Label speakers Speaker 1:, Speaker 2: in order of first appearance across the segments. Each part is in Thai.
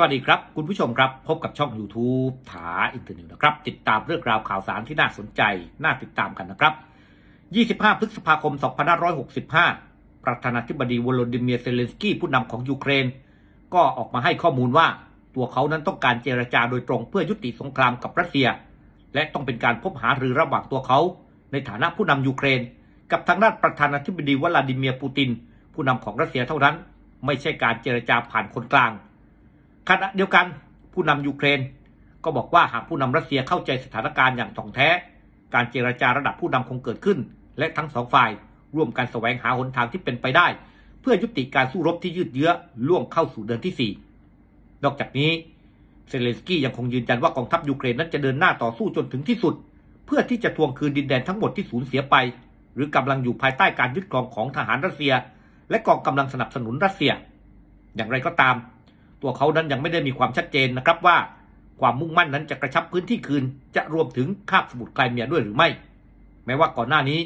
Speaker 1: วัสดีครับ คุณผู้ชมครับ พบกับช่อง YouTube ถาอินเทอร์เน็ตนะครับ ติดตามเรื่องราวข่าวสารที่น่าสนใจ น่าติดตามกันนะครับ 25 พฤษภาคม 2565 ประธานาธิบดีวโลดิเมียร์เซเลนสกี้ผู้นำของยูเครน ก็ออกมาให้ข้อมูลว่า ตัวเขานั้นต้องการเจรจาโดยตรงเพื่อยุติสงครามกับรัสเซีย และต้องเป็นการพบหารือระหว่างตัวเขา ในฐานะผู้นำยูเครน กับทางด้านประธานาธิบดีวลาดิเมียร์ปูติน ผู้นำของรัสเซียเท่านั้น ไม่ใช่การเจรจาผ่านคนกลาง ขณะเดียวกันผู้นำยูเครน ก็บอกว่าหากผู้นำรัสเซียเข้าใจสถานการณ์อย่างถ่องแท้ การเจรจาระดับผู้นำคงเกิดขึ้น และทั้งสองฝ่ายร่วมกันแสวงหาหนทางที่เป็นไปได้ เพื่อยุติการสู้รบที่ยืดเยื้อล่วงเข้าสู่เดือนที่ 4 นอกจากนี้เซเลนสกี้ยังคงยืนยันว่ากองทัพยูเครนนั้นจะเดินหน้าต่อสู้จนถึงที่สุด เพื่อที่จะทวงคืนดินแดนทั้งหมดที่สูญเสียไป หรือกำลังอยู่ภายใต้การยึดครองของทหารรัสเซีย และกองกำลังสนับสนุนรัสเซีย อย่างไรก็ตาม ตัวเขานั้นยังไม่ได้มีความชัดเจนนะครับว่า ความมุ่งมั่นนั้นจะกระชับพื้นที่คืน จะรวมถึงคาบสมุทรไคลเมียด้วยหรือไม่ แม้ว่าก่อนหน้านี้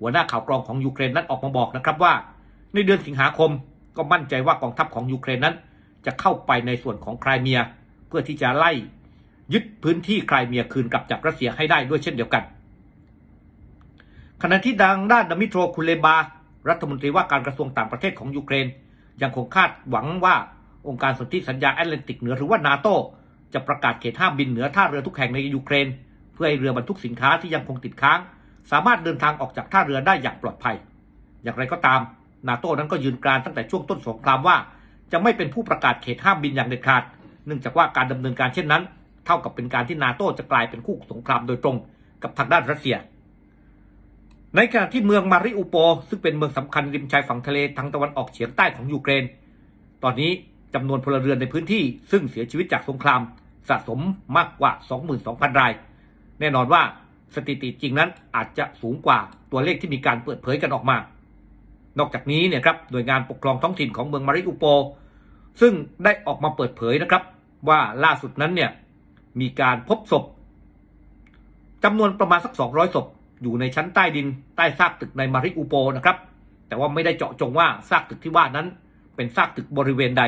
Speaker 1: หัวหน้าข่าวกรองของยูเครนนั้นออกมาบอกนะครับว่า ในเดือนสิงหาคมก็มั่นใจว่ากองทัพของยูเครนนั้น จะเข้าไปในส่วนของไครเมีย เพื่อที่จะไล่ ยึดพื้นที่ไครเมียคืนกลับจากรัสเซียให้ได้ด้วยเช่นเดียวกัน ขณะที่ดังด้านดมิโตรคุเลบา รัฐมนตรีว่าการกระทรวงต่างประเทศของยูเครน ยังคงคาดหวังว่า องค์การสนธิสัญญาแอตแลนติกเหนือหรือว่านาโตจะประกาศเขตห้ามบินเหนือท่าเรือทุกแห่งในยูเครน เพื่อให้เรือบรรทุกสินค้าที่ยังคงติดค้าง สามารถเดินทางออกจากท่าเรือได้อย่างปลอดภัย อย่างไรก็ตามนาโตนั้นก็ยืนกรานตั้งแต่ช่วงต้นสงครามว่า จะไม่เป็นผู้ประกาศเขตห้ามบินอย่างเด็ดขาด เนื่องจากว่าการดำเนินการเช่นนั้น เท่ากับเป็นการที่นาโตจะกลายเป็นคู่สงครามโดยตรง กับทางด้านรัสเซีย ในขณะที่เมืองมาริอูโปซึ่งเป็นเมืองสำคัญริมชายฝั่งทะเลทางตะวันออกเฉียงใต้ของยูเครน ตอนนี้ จำนวนพลเรือนในพื้นที่ ซึ่งเสียชีวิตจากสงครามสะสมมากกว่า 22,000 ราย แน่นอนว่าสถิติจริงนั้นอาจจะสูงกว่าตัวเลขที่มีการเปิดเผยกันออกมา นอกจากนี้เนี่ยครับหน่วยงานปกครองท้องถิ่นของเมืองมาริอูโป ซึ่งได้ออกมาเปิดเผยนะครับ ว่าล่าสุดนั้นเนี่ยมีการพบศพจำนวนประมาณสัก 200 ศพ อยู่ในชั้นใต้ดินใต้ซากตึกในมาริอูโปนะครับ แต่ว่าไม่ได้เจาะจงว่าซากตึกที่ว่านั้น เป็นซากตึกบริเวณใด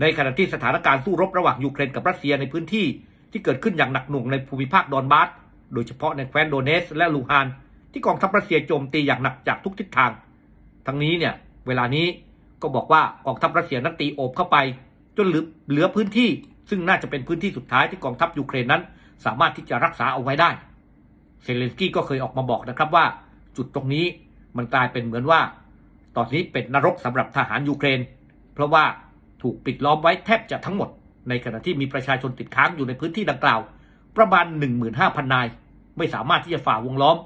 Speaker 1: ในขณะที่สถานการณ์สู้รบระหว่างยูเครนกับรัสเซียในพื้นที่ที่เกิดขึ้นอย่างหนักหน่วงในภูมิภาคดอนบาสโดยเฉพาะในแคว้นโดเนสและลูฮานที่กองทัพรัสเซียโจมตีอย่างหนักจากทุกทิศทาง ทั้งนี้เนี่ยเวลานี้ก็บอกว่ากองทัพรัสเซียนั้นตีโอบเข้าไป จนเหลือเหลือพื้นที่ ซึ่งน่าจะเป็นพื้นที่สุดท้ายที่กองทัพยูเครนนั้น สามารถที่จะรักษาเอาไว้ได้ เซเลนสกี้ก็เคยออกมาบอกนะครับว่า จุดตรงนี้มันกลายเป็นเหมือนว่า ตอนนี้เป็นนรกสำหรับทหารยูเครน เพราะว่า ถูกปิดล้อมไว้แทบจะทั้งหมด ในขณะที่มีประชาชนติดค้างอยู่ในพื้นที่ดังกล่าว ประมาณ 15,000 นาย ไม่สามารถที่จะฝ่าวงล้อม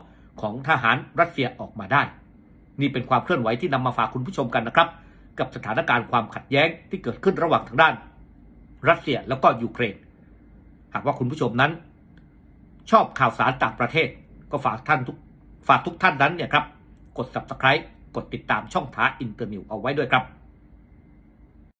Speaker 1: ของทหารรัสเซียออกมาได้ นี่เป็นความเคลื่อนไหวที่นำมาฝากคุณผู้ชมกันนะครับ กับสถานการณ์ความขัดแย้งที่เกิดขึ้นระหว่างทางด้าน รัสเซียแล้วก็ยูเครน หากว่าคุณผู้ชมนั้น ชอบข่าวสารต่างประเทศ ก็ฝากท่านทุกฝากทุกท่านนั้นเนี่ยครับ กด subscribe กดติดตามช่องท้าอินเตอร์นิวเอาไว้ด้วยครับ